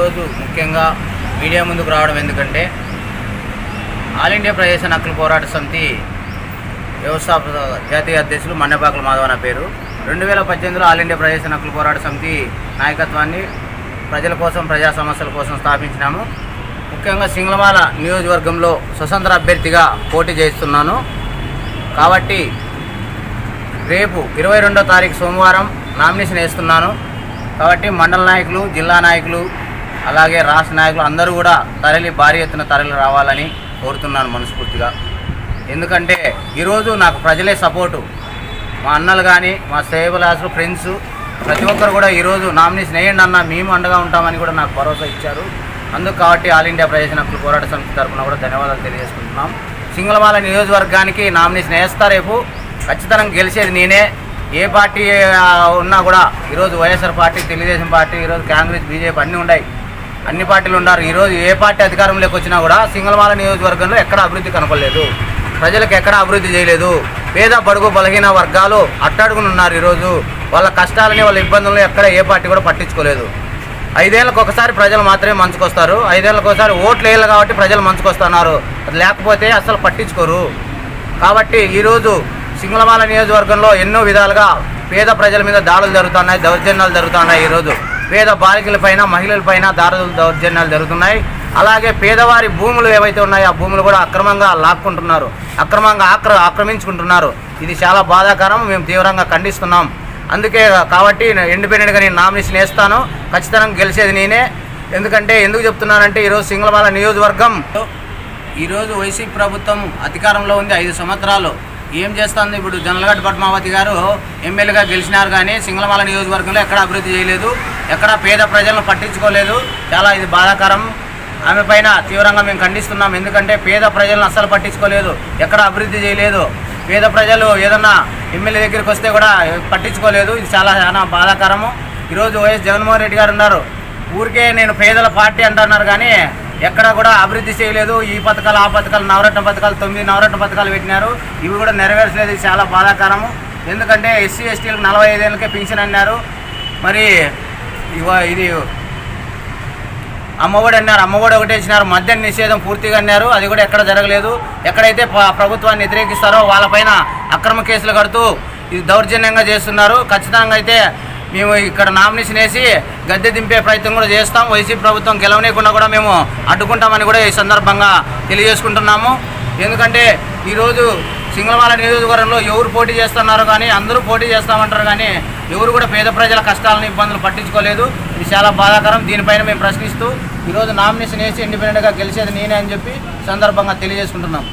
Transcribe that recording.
ఈరోజు ముఖ్యంగా మీడియా ముందుకు రావడం ఎందుకంటే ఆల్ ఇండియా ప్రజాసేన హక్కుల పోరాట సమితి వ్యవస్థాపక జాతీయ అధ్యక్షులు మన్నెపాకుల మాధవ నా పేరు. రెండు వేల పద్దెనిమిదిలో ఆల్ ఇండియా ప్రజాసేన హక్కుల పోరాట సమితి నాయకత్వాన్ని ప్రజల కోసం ప్రజా సమస్యల కోసం స్థాపించినాము. ముఖ్యంగా సింగళమాల నియోజకవర్గంలో స్వతంత్ర అభ్యర్థిగా పోటీ చేస్తున్నాను. కాబట్టి రేపు ఇరవై రెండో తారీఖు సోమవారం నామినేషన్ వేస్తున్నాను. కాబట్టి మండల నాయకులు జిల్లా నాయకులు అలాగే రాష్ట్ర నాయకులు అందరూ కూడా తరలి భారీ ఎత్తున తరలి రావాలని కోరుతున్నాను మనస్ఫూర్తిగా. ఎందుకంటే ఈరోజు నాకు ప్రజలే సపోర్టు. మా అన్నలు కానీ మా సేవలాసులు ఫ్రెండ్స్ ప్రతి ఒక్కరు కూడా ఈరోజు నామినేషన్ వేయండి అన్న మేము అండగా ఉంటామని కూడా నాకు భరోసా ఇచ్చారు. అందుకు కాబట్టి ఆల్ ఇండియా ప్రజాసేన హక్కుల పోరాట సమితి తరఫున కూడా ధన్యవాదాలు తెలియజేసుకుంటున్నాం. సింగళమాల నియోజకవర్గానికి నామినేషన్ వేస్తా రేపు. ఖచ్చితంగా గెలిచేది నేనే. ఏ పార్టీ ఉన్నా కూడా ఈరోజు వైఎస్ఆర్ పార్టీ తెలుగుదేశం పార్టీ ఈరోజు కాంగ్రెస్ బీజేపీ అన్నీ ఉన్నాయి. అన్ని పార్టీలు ఉన్నారు. ఈరోజు ఏ పార్టీ అధికారంలోకి వచ్చినా కూడా సింగళమాల నియోజకవర్గంలో ఎక్కడ అభివృద్ధి కనపడలేదు. ప్రజలకు ఎక్కడ అభివృద్ధి చేయలేదు. పేద బడుగు బలహీన వర్గాలు అట్టడుగునున్నారు ఈరోజు వాళ్ళ కష్టాలని వాళ్ళ ఇబ్బందులను ఎక్కడ ఏ పార్టీ కూడా పట్టించుకోలేదు. ఐదేళ్ళకు ఒకసారి ప్రజలు మాత్రమే మంచుకొస్తారు. ఐదేళ్ళకు ఒకసారి ఓట్లు వేయాలి కాబట్టి ప్రజలు మంచుకొస్తున్నారు. అది లేకపోతే అసలు పట్టించుకోరు. కాబట్టి ఈరోజు సింగళమాల నియోజకవర్గంలో ఎన్నో విధాలుగా పేద ప్రజల మీద దాడులు జరుగుతున్నాయి దౌర్జన్యాలు జరుగుతున్నాయి ఈరోజు పేద బాలికలపైన మహిళలపైన దారులు దౌర్జన్యాలు జరుగుతున్నాయి. అలాగే పేదవారి భూములు ఏవైతే ఉన్నాయో ఆ భూములు కూడా అక్రమంగా లాక్కుంటున్నారు. అక్రమంగా ఆక్ర ఆక్రమించుకుంటున్నారు. ఇది చాలా బాధాకరం. మేము తీవ్రంగా ఖండిస్తున్నాం. అందుకే కాబట్టి ఇండిపెండెంట్గా నేను నామినేషన్ వేస్తాను. ఖచ్చితంగా గెలిచేది నేనే. ఎందుకంటే ఎందుకు చెప్తున్నానంటే ఈరోజు సింగళమాల నియోజకవర్గం ఈరోజు వైసీపీ ప్రభుత్వం అధికారంలో ఉంది ఐదు సంవత్సరాలు. ఏం చేస్తుంది ఇప్పుడు? జనలగడ్డ పద్మావతి గారు ఎమ్మెల్యేగా గెలిచినారు కానీ సింగళమాల నియోజకవర్గంలో ఎక్కడ అభివృద్ధి చేయలేదు. ఎక్కడ పేద ప్రజలను పట్టించుకోలేదు. చాలా ఇది బాధాకరం. ఆమె పైన తీవ్రంగా మేము ఖండిస్తున్నాం. ఎందుకంటే పేద ప్రజలను అస్సలు పట్టించుకోలేదు. ఎక్కడ అభివృద్ధి చేయలేదు. పేద ప్రజలు ఏదన్నా ఎమ్మెల్యే దగ్గరికి వస్తే కూడా పట్టించుకోలేదు. ఇది చాలా చాలా బాధాకరము. ఈరోజు వైఎస్ జగన్మోహన్ రెడ్డి గారు ఉన్నారు. ఊరికే నేను పేదల పార్టీ అంటున్నారు కానీ ఎక్కడ కూడా అభివృద్ధి చేయలేదు. ఈ పథకాలు ఆ పథకాలు నవరత్న పథకాలు తొమ్మిది నవరత్న పథకాలు పెట్టినారు. ఇవి కూడా నెరవేర్చలేదు. చాలా బాధాకరము. ఎందుకంటే ఎస్సీ ఎస్టీలకు నలభై ఐదేళ్ళకే పెన్షన్ అన్నారు. మరి ఇవా ఇది అమ్మఒడి అన్నారు. అమ్మఒడి ఒకటే ఇచ్చినారు. మద్యం నిషేధం పూర్తిగా అన్నారు. అది కూడా ఎక్కడ జరగలేదు. ఎక్కడైతే ప- ప్రభుత్వాన్ని వ్యతిరేకిస్తారో వాళ్ళపైన అక్రమ కేసులు కడుతూ ఇది దౌర్జన్యంగా చేస్తున్నారు. ఖచ్చితంగా అయితే మేము ఇక్కడ నామినేషన్ వేసి గద్దె దింపే ప్రయత్నం కూడా చేస్తాం. వైసీపీ ప్రభుత్వం గెలవనీయకుండా కూడా మేము అడ్డుకుంటామని కూడా ఈ సందర్భంగా తెలియజేసుకుంటున్నాము. ఎందుకంటే ఈరోజు సింగళమాల నియోజకవర్గంలో ఎవరు పోటీ చేస్తున్నారో కానీ అందరూ పోటీ చేస్తామంటారు కానీ ఎవరు కూడా పేద ప్రజల కష్టాలను ఇబ్బందులు పట్టించుకోలేదు. ఇది చాలా బాధాకరం. దీనిపైన మేము ప్రశ్నిస్తూ ఈరోజు నామినేషన్ వేసి ఇండిపెండెంట్గా గెలిచేది నేనే అని చెప్పి సందర్భంగా తెలియజేసుకుంటున్నాం.